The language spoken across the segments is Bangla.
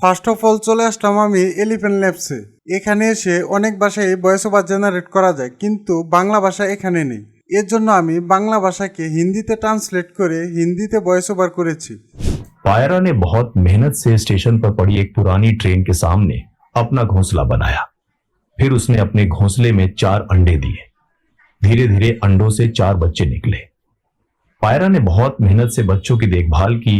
ফার্স্ট অফ অল চলে আসলাম আমি এলিফেন্ট ল্যাবসে এখানে এসে অনেক ভাষায় ভয়েস ওভার জেনারেট করা যায় কিন্তু বাংলা ভাষা এখানে নেই এর জন্য আমি বাংলা ভাষাকে হিন্দিতে ট্রান্সলেট করে হিন্দিতে ভয়েস ওভার করেছি पायरा ने बहुत मेहनत से स्टेशन पर पड़ी एक पुरानी ट्रेन के सामने अपना घोंसला बनाया फिर उसने अपने घोंसले में चार अंडे दिए धीरे धीरे अंडों से चार बच्चे निकले पायरा ने बहुत मेहनत से बच्चों की देखभाल की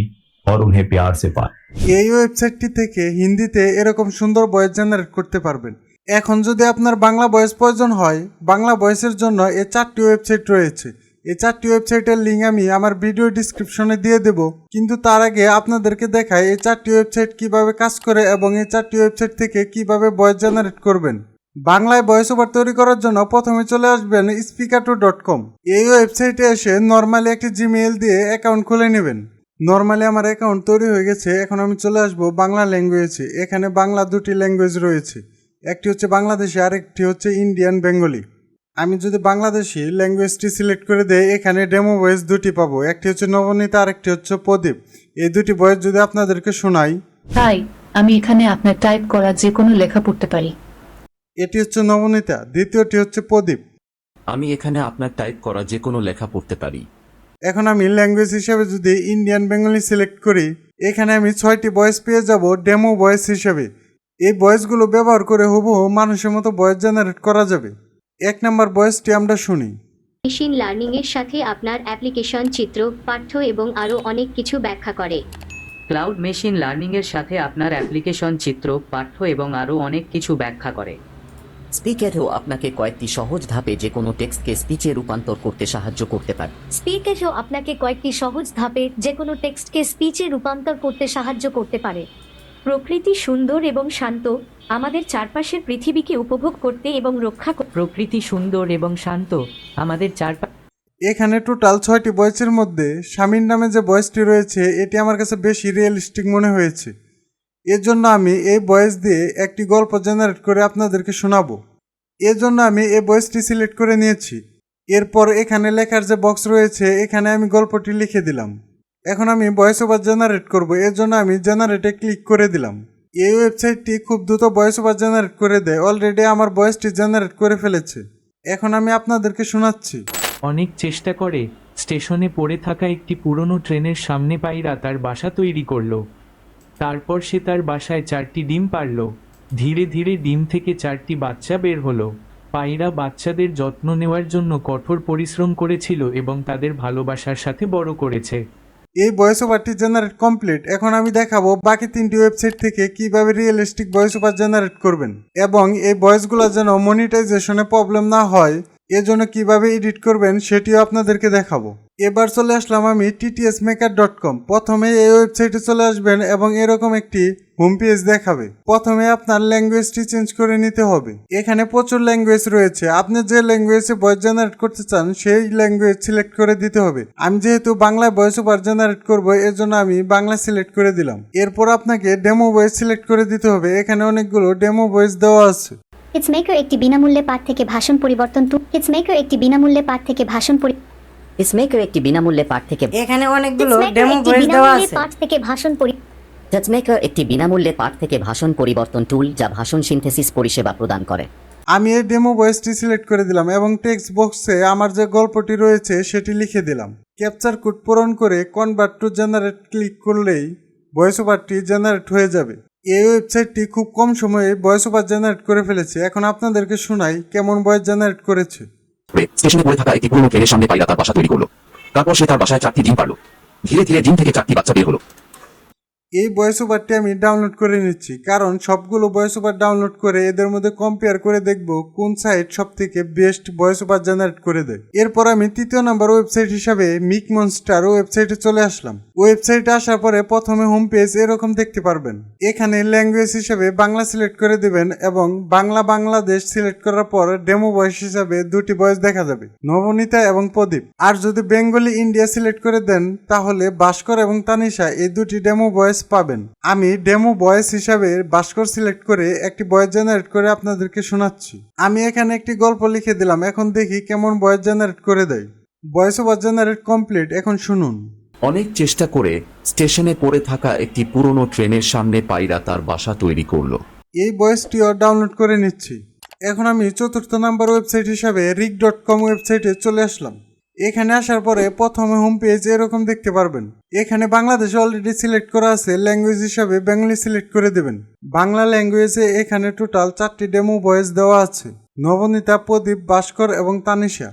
और उन्हें प्यार से पाला এই ওয়েবসাইটটি থেকে হিন্দিতে এরকম সুন্দর ভয়েস জেনারেট করতে পারবেন এখন যদি আপনার বাংলা ভয়েস প্রয়োজন হয় বাংলা ভয়েসের জন্য এই চারটি ওয়েবসাইট রয়েছে এই চারটি ওয়েবসাইটের লিঙ্ক আমি আমার ভিডিও ডিসক্রিপশনে দিয়ে দেব কিন্তু তার আগে আপনাদেরকে দেখাই এই চারটি ওয়েবসাইট কিভাবে কাজ করে এবং এই চারটি ওয়েবসাইট থেকে কিভাবে ভয়েস জেনারেট করবেন বাংলায় ভয়েস ওভার তৈরি করার জন্য প্রথমে চলে আসবেন স্পিকার টু ডট কম এই ওয়েবসাইটে এসে নর্মালি একটি জিমেইল দিয়ে অ্যাকাউন্ট খুলে নেবেন নর্মালি আমার অ্যাকাউন্ট তৈরি হয়ে গেছে এখন আমি চলে আসব বাংলা ল্যাঙ্গুয়েজে এখানে বাংলা দুটি ল্যাঙ্গুয়েজ রয়েছে। একটি হচ্ছে বাংলাদেশি আর একটি হচ্ছে ইন্ডিয়ান বেঙ্গলি আমি যদি বাংলাদেশি ল্যাঙ্গুয়েজটি সিলেক্ট করে দেই এখানে ডেমো ভয়েস দুটি পাবো। একটি হচ্ছে নবনীতা আর একটি হচ্ছে প্রদীপ। এই দুটি ভয়েস যদি আপনাদেরকে শোনাই। তাই আমি এখানে আপনার টাইপ করা যে কোনো লেখা পড়তে পারি। এটি হচ্ছে নবনীতা দ্বিতীয়টি হচ্ছে প্রদীপ। আমি এখানে আপনার টাইপ করা যে কোনো লেখা পড়তে পারি। এখন আমি ল্যাঙ্গুয়েজ হিসেবে যদি ইন্ডিয়ান বেঙ্গলি সিলেক্ট করি এখানে আমি ছয়টি ভয়েস পেয়ে যাব ডেমো ভয়েস হিসেবে। এই ভয়েসগুলো ব্যবহার করে হুবহু মানুষের মতো ভয়েস জেনারেট করা যাবে। এক নম্বর ভয়েসটি আমরা শুনি। মেশিন লার্নিংয়ের সাথে আপনার অ্যাপ্লিকেশন চিত্র পাঠ্য এবং আরও অনেক কিছু ব্যাখ্যা করে। ক্লাউড মেশিন লার্নিংয়ের সাথে আপনার অ্যাপ্লিকেশন চিত্র পাঠ্য এবং আরও অনেক কিছু ব্যাখ্যা করে। স্পিকারও আপনাকে কয়েকটি সহজ ধাপে যে কোনো টেক্সটকে স্পিচে রূপান্তর করতে সাহায্য করতে পারে। স্পিকেশও আপনাকে কয়েকটি সহজ ধাপে যে কোনো টেক্সটকে স্পিচে রূপান্তর করতে সাহায্য করতে পারে। প্রকৃতি সুন্দর এবং শান্ত আমাদের চারপাশের পৃথিবীকে উপভোগ করতে এবং রক্ষা করতে প্রকৃতি সুন্দর এবং শান্ত আমাদের চারপাশ এখানে টোটাল ছয়টি বয়সের মধ্যে স্বামীর নামে যে বয়সটি রয়েছে এটি আমার কাছে বেশি রিয়েলিস্টিক মনে হয়েছে। এর জন্য আমি এই ভয়েস দিয়ে একটি গল্প জেনারেট করে আপনাদেরকে শোনাবো। এর জন্য আমি এই ভয়েসটি সিলেক্ট করে নিয়েছি। এরপর এখানে লেখার যে বক্স রয়েছে, এখানে আমি গল্পটি লিখে দিলাম। এখন আমি ভয়েস ওভার জেনারেট করব এর জন্য আমি জেনারেটে ক্লিক করে দিলাম। এই ওয়েবসাইটটি খুব দ্রুত ভয়েস ওভার জেনারেট করে দেয় অলরেডি আমার ভয়েসটি জেনারেট করে ফেলেছে। এখন আমি আপনাদেরকে শোনাচ্ছি। অনেক চেষ্টা করে, স্টেশনে পড়ে থাকা একটি পুরনো ট্রেনের সামনে পায়রা তার বাসা তৈরি করল। তারপর সে তার বাসায় চারটি ডিম পারল। ধীরে ধীরে ডিম থেকে চারটি বাচ্চা বের হলো। পায়রা বাচ্চাদের যত্ন নেওয়ার জন্য কঠোর পরিশ্রম করেছিল এবং তাদের ভালোবাসার সাথে বড় করেছে। এই ভয়েস ওভারটি জেনারেট কমপ্লিট এখন আমি দেখাবো বাকি তিনটি ওয়েবসাইট থেকে কীভাবে রিয়েলিস্টিক ভয়েস ওভার জেনারেট করবেন এবং এই ভয়েসগুলো যেন মনিটাইজেশনে প্রবলেম না হয়, এজন্য কীভাবে এডিট করবেন সেটিও আপনাদেরকে দেখাবো। এবার চলে আসলাম আমি টিটিএস মেকার ডট কম প্রথমে এই ওয়েবসাইটে চলে আসবেন এবং এরকম একটি হোম পেজ দেখাবে। প্রথমে আপনার ল্যাঙ্গুয়েজটি চেঞ্জ করে নিতে হবে। এখানে প্রচুর ল্যাঙ্গুয়েজ রয়েছে। আপনি যে ল্যাঙ্গুয়েজে ভয়েস জেনারেট করতে চান, সেই ল্যাঙ্গুয়েজ সিলেক্ট করে দিতে হবে। আমি যেহেতু বাংলায় ভয়েস ওভার জেনারেট করব এর জন্য আমি বাংলা সিলেক্ট করে দিলাম। এরপর আপনাকে ডেমো ভয়েস সিলেক্ট করে দিতে হবে। এখানে অনেকগুলো ডেমো ভয়েস দেওয়া আছে। হিটস মেকার একটি বিনামূল্যে পাঠ থেকে ভাষণ পরিবর্তন টু হিটস মেকার একটি বিনামূল্যে পাঠ থেকে ভাষণ পরি স্মেকার একটি বিনামূল্যে পাঠ থেকে এখানে অনেকগুলো ডেমো ভয়েস দেওয়া আছে। পাঠ থেকে ভাষণ পরি টাচমেকার একটি বিনামূল্যে পাঠ থেকে ভাষণ পরিবর্তন টুল যা ভাষণ সিনথেসিস পরিষেবা প্রদান করে। আমি এই ডেমো ভয়েসটি সিলেক্ট করে দিলাম এবং টেক্সট বক্সে আমার যে গল্পটি রয়েছে সেটি লিখে দিলাম। ক্যাপচার কোড পূরণ করে কনভার্ট টু জেনারেট ক্লিক করলেই ভয়েস ওভারটি জেনারেট হয়ে যাবে। এই ওয়েবসাইটটি খুব কম সময়ে ভয়েস ওভার জেনারেট করে ফেলেছে। এখন আপনাদেরকে শোনাই কেমন ভয়েস জেনারেট করেছে। স্টেশনে পড়ে থাকা একটি পুরনো ট্রেনের সামনে পাইলা তার বাসা তৈরি করল। তারপর সে তার বাসায় চারটি ডিম পারল ধীরে ধীরে ডিম থেকে চারটি বাচ্চা বের হলো। এই ভয়েস ওভারটি আমি ডাউনলোড করে নিচ্ছি। কারণ সবগুলো ভয়েস ওভার ডাউনলোড করে এদের মধ্যে কম্পেয়ার করে দেখব কোন সাইট সব থেকে বেস্ট ভয়েস ওভার জেনারেট করে দেয়। এরপর আমি তৃতীয় নাম্বার ওয়েবসাইট হিসাবে মিক মনস্টার ওয়েবসাইটে চলে আসলাম। ওয়েবসাইটে আসার পরে প্রথমে হোম পেজ এরকম দেখতে পারবেন। এখানে ল্যাঙ্গুয়েজ হিসাবে বাংলা সিলেক্ট করে দেবেন এবং বাংলা বাংলাদেশ সিলেক্ট করার পর ডেমো ভয়েস হিসাবে দুটি ভয়েস দেখা যাবে। নবনীতা এবং প্রদীপ। আর যদি বেঙ্গলি ইন্ডিয়া সিলেক্ট করে দেন, তাহলে ভাস্কর এবং তানিশা এই দুটি ডেমো ভয়েস পাবেন। আমি ডেমো ভয়েস হিসাবে ভাস্কর সিলেক্ট করে একটি ভয়েস জেনারেট করে আপনাদেরকে শোনাচ্ছি। আমি এখানে একটি গল্প লিখে দিলাম। এখন দেখি কেমন ভয়েস জেনারেট করে দেয়। ভয়েস ওভার জেনারেট কমপ্লিট এখন শুনুন। অনেক চেষ্টা করে স্টেশনে পড়ে থাকা একটি পুরনো ট্রেনের সামনে পায়রা তার বাসা তৈরি করল। এই বয়েসটিও ডাউনলোড করে নিচ্ছি। এখন আমি চতুর্থ নাম্বার ওয়েবসাইট হিসাবে রিক ডট কম ওয়েবসাইটে চলে আসলাম। এখানে আসার পরে প্রথমে হোম পেজ এরকম দেখতে পারবেন। এখানে বাংলাদেশে অলরেডি সিলেক্ট করা আছে ল্যাঙ্গুয়েজ হিসাবে বেঙ্গলি সিলেক্ট করে দেবেন। বাংলা ল্যাঙ্গুয়েজে এখানে টোটাল চারটি ডেমো ভয়েস দেওয়া আছে। নবনীতা, প্রদীপ, ভাস্কর এবং তানিশা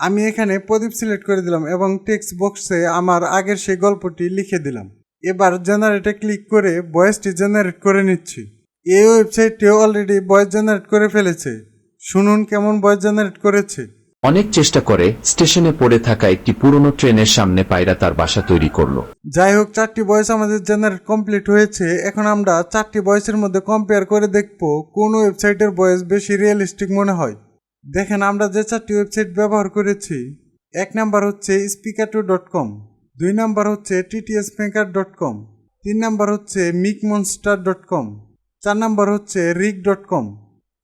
আমি এখানে প্রদীপ সিলেক্ট করে দিলাম এবং টেক্সট বক্সে আমার আগের সেই গল্পটি লিখে দিলাম। এবার জেনারেটে ক্লিক করে ভয়েসটি জেনারেট করে নিচ্ছি। এই ওয়েবসাইটটিও অলরেডি ভয়েস জেনারেট করে ফেলেছে। শুনুন কেমন ভয়েস জেনারেট করেছে। অনেক চেষ্টা করে স্টেশনে পড়ে থাকা একটি পুরনো ট্রেনের সামনে পায়রা তার বাসা তৈরি করল। যাই হোক, চারটি বয়স আমাদের জেনারেট কমপ্লিট হয়েছে। এখন আমরা চারটি বয়সের মধ্যে কম্পেয়ার করে দেখব কোন ওয়েবসাইটের বয়স বেশি রিয়েলিস্টিক মনে হয়। দেখেন, আমরা যে চারটি ওয়েবসাইট ব্যবহার করেছি, এক নাম্বার হচ্ছে স্পিকার টু ডট কম দুই নাম্বার হচ্ছে টিটিএস মেকার ডট কম তিন নাম্বার হচ্ছে মিক মনস্টার ডট কম চার নাম্বার হচ্ছে রিক ডট কম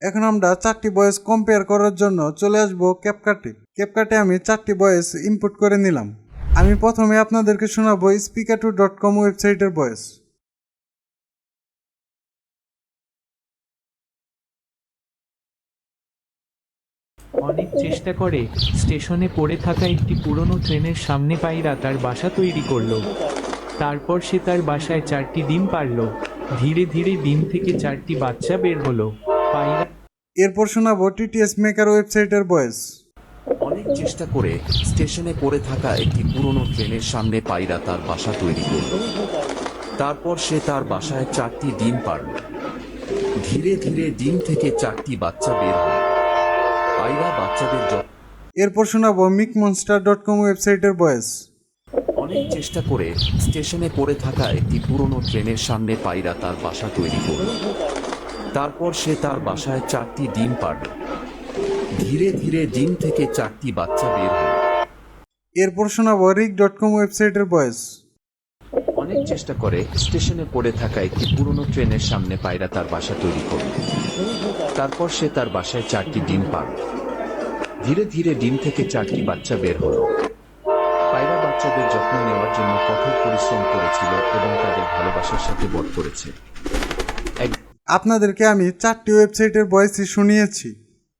এখন আমরা চারটি ভয়েস কম্পেয়ার করার জন্য চলে আসব ক্যাপকাটে ক্যাপকাটে আমি চারটি ভয়েস ইনপুট করে নিলাম। আমি প্রথমে আপনাদেরকে শোনাবো স্পিকার টু ডট কম ওয়েবসাইটের ভয়েস অনেক চেষ্টা করে স্টেশনে পড়ে থাকা একটি পুরনো ট্রেনের সামনে পায়রা তার বাসা তৈরি করল। তারপর সে তার বাসায় চারটি ডিম পারল ধীরে ধীরে ডিম থেকে চারটি বাচ্চা বের হলো। পায়রা এরপর শোনাবো টিটিএস মেকার ওয়েবসাইটের ভয়েস অনেক চেষ্টা করে স্টেশনে পড়ে থাকা একটি পুরনো ট্রেনের সামনে পায়রা তার বাসা তৈরি করল। তারপর সে তার বাসায় চারটি ডিম পারল ধীরে ধীরে ডিম থেকে চারটি বাচ্চা বের হল পায়রা বাচ্চাদের এরপর শোনাবো মিক মনস্টার ডট কম ওয়েবসাইটের ভয়েস অনেক চেষ্টা করে স্টেশনে পড়ে থাকা একটি পুরনো ট্রেনের সামনে পায়রা তার বাসা তৈরি করল। তারপর সে তার বাসায় চারটি ডিম পারল ধীরে ধীরে ডিম থেকে চারটি বাচ্চা বের হল। এরপর শোনাবো রিক ডট কম ওয়েবসাইটের ভয়েস অনেক চেষ্টা করে স্টেশনে পড়ে থাকা একটি পুরনো ট্রেনের সামনে পায়রা তার বাসা তৈরি করল। তারপর সে তার বাসায় চারটি ডিম পারল ধীরে ধীরে ডিম থেকে চারটি বাচ্চা বের হলো। পায়রা বাচ্চাদের যত্ন নেওয়ার জন্য কঠোর পরিশ্রম করেছিল এবং তাদের ভালোবাসার সাথে বধ করেছে। আপনাদেরকে আমি চারটি ওয়েবসাইটের ভয়েসই শুনিয়েছি।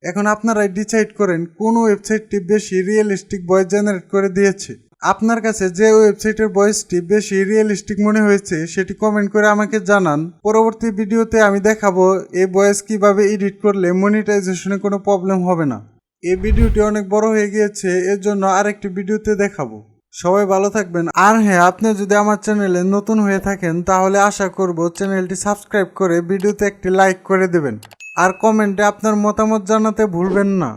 এখন আপনারাই ডিসাইড করেন কোন ওয়েবসাইটটি বেশি রিয়েলিস্টিক বয়স জেনারেট করে দিয়েছে। আপনার কাছে যে ওয়েবসাইটের বয়সটি বেশি রিয়েলিস্টিক মনে হয়েছে, সেটি কমেন্ট করে আমাকে জানান। পরবর্তী ভিডিওতে আমি দেখাবো এই বয়স কীভাবে এডিট করলে মনিটাইজেশনে কোনো প্রবলেম হবে না। এই ভিডিওটি অনেক বড় হয়ে গিয়েছে, এর জন্য আরেকটি ভিডিওতে দেখাবো। সবাই ভালো থাকবেন। আর হ্যাঁ আপনি যদি আমার চ্যানেলে নতুন হয়ে থাকেন, তাহলে আশা করব চ্যানেলটি সাবস্ক্রাইব করে ভিডিওতে একটি লাইক করে দেবেন। আর কমেন্টে আপনার মতামত জানাতে ভুলবেন না।